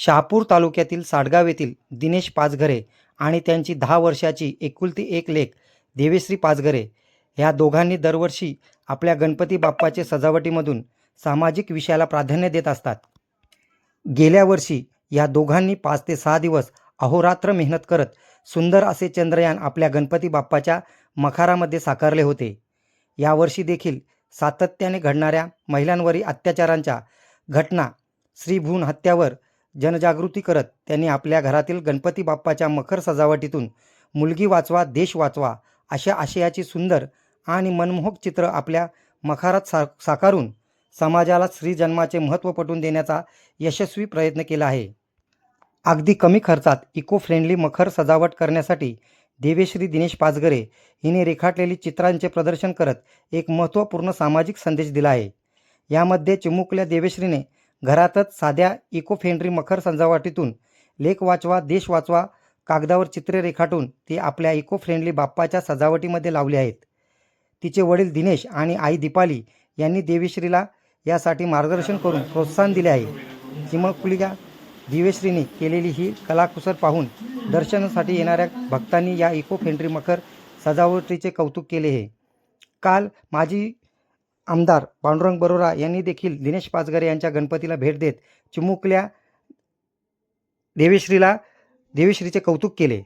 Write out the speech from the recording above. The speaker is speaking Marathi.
शहापूर तालुक्यातील साडगाव येथील दिनेश पाचघरे आणि त्यांची दहा वर्षाची एकुलती एक लेख देवेश्री पाचघरे ह्या दोघांनी दरवर्षी आपल्या गणपती बाप्पाचे सजावटीमधून सामाजिक विषयाला प्राधान्य देत असतात. गेल्या वर्षी या दोघांनी पाच ते सहा दिवस अहोरात्र मेहनत करत सुंदर असे चंद्रयान आपल्या गणपती बाप्पाच्या मखारामध्ये साकारले होते. यावर्षी देखील सातत्याने घडणाऱ्या महिलांवरील अत्याचारांच्या घटना श्रीभ्रूण हत्यावर जनजागृती करत त्यांनी आपल्या घरातील गणपती बाप्पाच्या मखर सजावटीतून मुलगी वाचवा देश वाचवा अशा आशयाची सुंदर आणि मनमोहक चित्र आपल्या मखारात सा साकारून समाजाला श्रीजन्माचे महत्त्व पटवून देण्याचा यशस्वी प्रयत्न केला आहे. अगदी कमी खर्चात इको फ्रेंडली मखर सजावट करण्यासाठी देवेश्री दिनेश पाचगरे हिने रेखाटलेली चित्रांचे प्रदर्शन करत एक महत्त्वपूर्ण सामाजिक संदेश दिला आहे. यामध्ये चिमुकल्या देवेश्रीने घरातच साध्या इको फ्रेंडली मखर सजावटीतून लेख वाचवा देश वाचवा कागदावर चित्रे रेखाटून ती आपल्या इको फ्रेंडली बाप्पाच्या सजावटीमध्ये लावली आहेत. तिचे वडील दिनेश आणि आई दीपाली यांनी देवीश्रीला यासाठी मार्गदर्शन करून प्रोत्साहन दिले आहे. चिमकुलिया दिवेश्रीने केलेली ही कलाकुसर पाहून दर्शनासाठी येणाऱ्या भक्तांनी या इको फ्रेंडली मखर सजावटीचे कौतुक केले आहे. काल माझी आमदार पांडुरंग बरोरा यांनी देखील दिनेश पाचगरे यांच्या गणपतीला भेट देत चिमुकल्या देवीश्रीला देवीश्रीचे कौतुक केले.